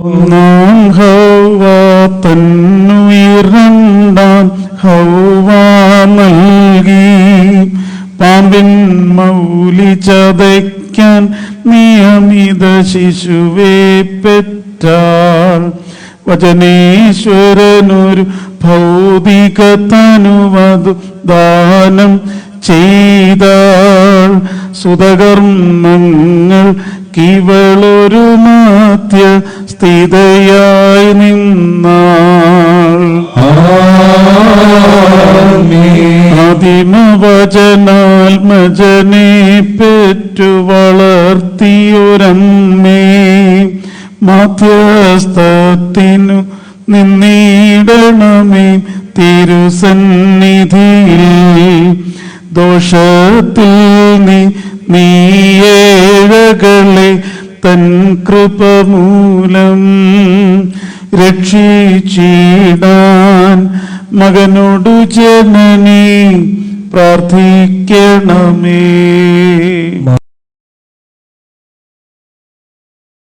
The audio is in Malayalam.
ഒന്നാം ഹൗവ തന്നുയരണ്ടാം ഹൗവ നൽകി പാമ്പിൻ മൗലി ചതയ്ക്കാൻ നിയമിത ശിശുവെ പെറ്റാൾ വചനേശ്വരനൊരു ഭൗതിക തനുവതു ദാനം ചെയ്താൾ സുതകർമ്മങ്ങൾ കിവളൊരു മാത്യ സ്ഥിതയായി നിന്നാൾ ആദിമവചനാത്മജനെ പെറ്റു വളർത്തിയൊരമ്മേ. മധ്യസ്ഥത്തിനു നിന്നിടണമേ. തിരുസന്നിധിയിൽ ദോഷത്തിൽ നീയേഴകളെ തൻ കൃപമൂലം രക്ഷിച്ചിടാൻ മകനോടു ജനനി പ്രാർത്ഥിക്കണമേ.